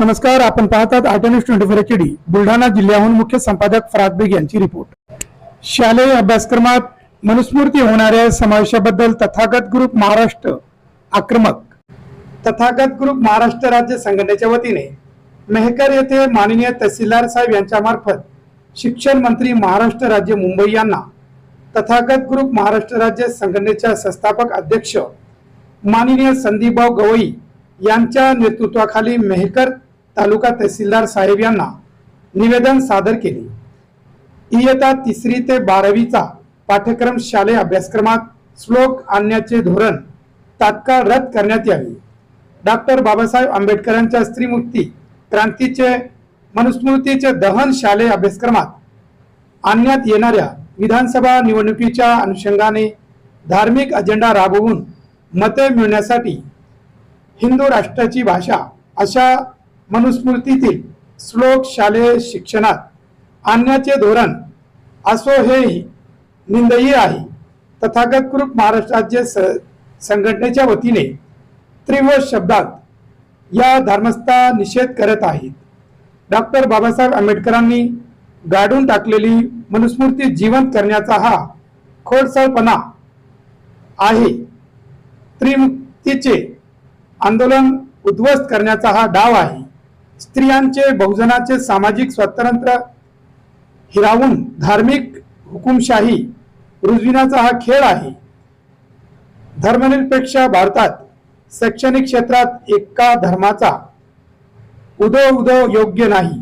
नमस्कार आपण पाहतात आठ news twenty four H D Buldhana जिल्ह्याहून मुख्य संपादक फराद बेग यांची रिपोर्ट. शालेय अभ्यासक्रमात मनुस्मृती होणाऱ्या समावेशाबद्दल तथागत ग्रुप महाराष्ट्र आक्रमक. तथागत ग्रुप महाराष्ट्र राज्य संघटनेच्या वतीने मेहकर येथे माननीय तहसीलदार साहेब यांच्या मार्फत शिक्षण मंत्री महाराष्ट्र राज्य मुंबई यांना तथागत ग्रुप महाराष्ट्र राज्य संघटनेच्या संस्थापक अध्यक्ष माननीय संदीपभाऊ गवई यांच्या नेतृत्वाखाली मेहकर तालुका तहसीलदार साहेब यांना निवेदन सादर केले. इयता तिसरी ते बारावीचा पाठ्यक्रम शालेय अभ्यासक्रमात श्लोक आणण्याचे धोरण तात्काळ रद्द करण्यात यावे. डॉक्टर बाबासाहेब आंबेडकरांच्या स्त्रीमुक्ती क्रांतीचे मनुस्मृतीचे दहन शालेय अभ्यासक्रमात आणण्यात येणाऱ्या विधानसभा निवडणुकीच्या अनुषंगाने धार्मिक अजेंडा राबवून मते मिळण्यासाठी हिंदू राष्ट्राची भाषा अशा मनुस्मृतीतील श्लोक शालेय शिक्षणात आणण्याचे धोरण असो हे निंदनीय आहे. तथागत ग्रुप महाराष्ट्र राज्य स- संघटनेच्या वतीने तीव्र शब्दात या धर्मस्था निषेध करत आहेत. डॉक्टर बाबासाहेब आंबेडकरांनी गाडून टाकलेली मनुस्मृती जिवंत करण्याचा हा खोडसळपणा आहे. त्रिमुक्तीचे आंदोलन उद्ध्वस्त करण्याचा हा डाव आहे. स्त्रियांचे बहुजनाचे सामाजिक स्वातंत्र्य हिरावून धार्मिक हुकुमशाही रुजविण्याचा हा खेळ आहे. धर्मनिरपेक्ष भारतात शैक्षणिक क्षेत्रात एका धर्माचा उदो उदो योग्य नाही.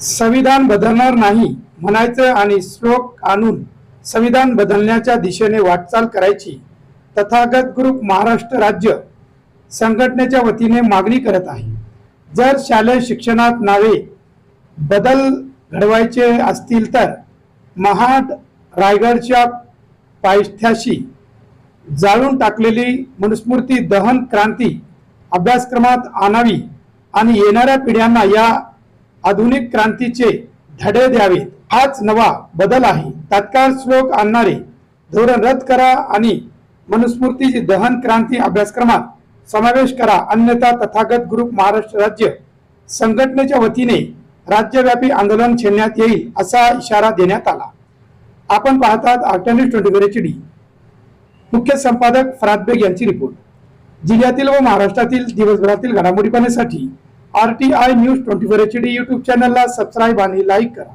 संविधान बदलणार नाही. म्हणायचं आणि श्लोक आणून संविधान बदलण्याच्या दिशेने वाटचाल करायची तथागत ग्रुप महाराष्ट्र राज्य संघटनेच्या वतीने मागणी करत आहे. जर शालेय शिक्षणात नावे बदल घडवायचे असतील तर महाड रायगडच्या पायथ्याशी जाळून टाकलेली मनुस्मृती दहन क्रांती अभ्यासक्रमात आणावी आणि येणाऱ्या पिढ्यांना या आधुनिक क्रांतीचे धडे द्यावेत. हाच नवा बदल आहे. तात्काळ श्लोक आणणारे धोरण रद्द करा आणि मनुस्मृतीची दहन क्रांती अभ्यासक्रमात समावेश करा. अन्यथा तथागत ग्रुप महाराष्ट्र राज्य संघटनेच्या वतीने राज्यव्यापी आंदोलन छेडण्यात येईल असा इशारा देण्यात आला. आपण पाहतात आर्टनिस ट्वेंटी फोर एच डी. मुख्य संपादक फराद बेग यांची रिपोर्ट. जिल्ह्यातील व महाराष्ट्रातील दिवसभरातील घडामोडी पाहण्यासाठी R T I news twenty four H D YouTube चॅनलला सबस्क्राईब आणि लाईक करा.